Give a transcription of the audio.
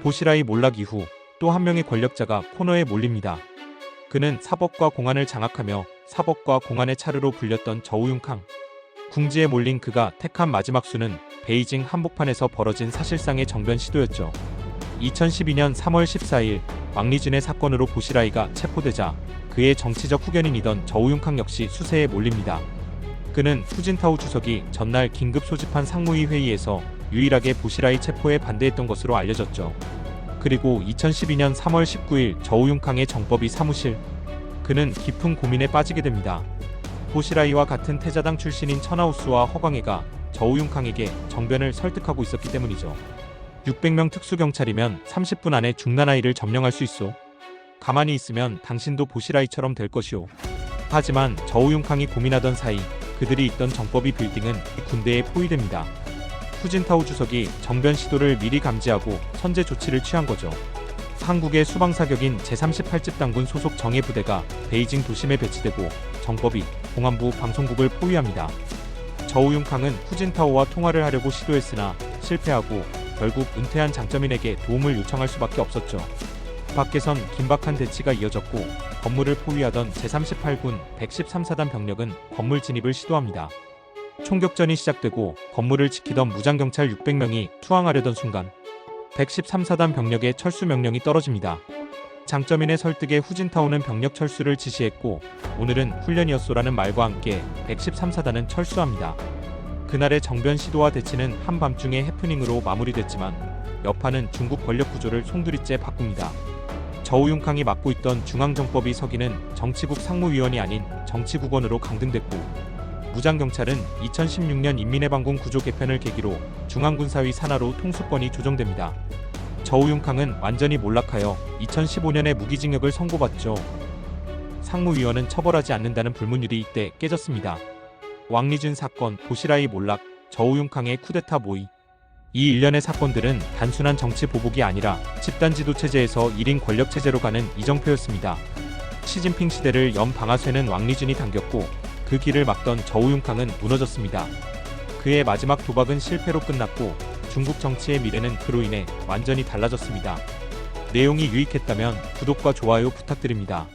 보시라이 몰락 이후 또 한 명의 권력자가 코너에 몰립니다. 그는 사법과 공안을 장악하며 사법과 공안의 차르로 불렸던 저우융캉. 궁지에 몰린 그가 택한 마지막 수는 베이징 한복판에서 벌어진 사실상의 정변 시도였죠. 2012년 3월 14일 왕리준의 사건으로 보시라이가 체포되자 그의 정치적 후견인이던 저우융캉 역시 수세에 몰립니다. 그는 후진타오 주석이 전날 긴급 소집한 상무위 회의에서 유일하게 보시라이 체포에 반대했던 것으로 알려졌죠. 그리고 2012년 3월 19일 저우융캉의 정법이 사무실 그는 깊은 고민에 빠지게 됩니다. 보시라이와 같은 태자당 출신인 천하우스와 허광해가 저우융캉에게 정변을 설득하고 있었기 때문이죠. 600명 특수경찰이면 30분 안에 중난아이를 점령할 수 있어. 가만히 있으면 당신도 보시라이처럼 될 것이오. 하지만 저우융캉이 고민하던 사이 그들이 있던 정법이 빌딩은 군대에 포위됩니다. 후진타오 주석이 정변 시도를 미리 감지하고 선제 조치를 취한 거죠. 한국의 수방사격인 제38집 당군 소속 정예 부대가 베이징 도심에 배치되고 정법이 공안부 방송국을 포위합니다. 저우융캉은 후진타오와 통화를 하려고 시도했으나 실패하고 결국 은퇴한 장점인에게 도움을 요청할 수밖에 없었죠. 밖에선 긴박한 대치가 이어졌고 건물을 포위하던 제38군 113사단 병력은 건물 진입을 시도합니다. 총격전이 시작되고 건물을 지키던 무장경찰 600명이 투항하려던 순간 113사단 병력의 철수 명령이 떨어집니다. 장점인의 설득에 후진타오는 병력 철수를 지시했고 오늘은 훈련이었소라는 말과 함께 113사단은 철수합니다. 그날의 정변 시도와 대치는 한밤중의 해프닝으로 마무리됐지만 여파는 중국 권력 구조를 송두리째 바꿉니다. 저우융캉이 맡고 있던 중앙정법위 서기는 정치국 상무위원이 아닌 정치국원으로 강등됐고 무장경찰은 2016년 인민해방군 구조 개편을 계기로 중앙군사위 산하로 통수권이 조정됩니다. 저우융캉은 완전히 몰락하여 2015년에 무기징역을 선고받죠. 상무위원은 처벌하지 않는다는 불문율이 이때 깨졌습니다. 왕리준 사건, 보시라이 몰락, 저우융캉의 쿠데타 모의. 이 일련의 사건들은 단순한 정치 보복이 아니라 집단 지도 체제에서 1인 권력 체제로 가는 이정표였습니다. 시진핑 시대를 연 방아쇠는 왕리준이 당겼고 그 길을 막던 저우융캉은 무너졌습니다. 그의 마지막 도박은 실패로 끝났고 중국 정치의 미래는 그로 인해 완전히 달라졌습니다. 내용이 유익했다면 구독과 좋아요 부탁드립니다.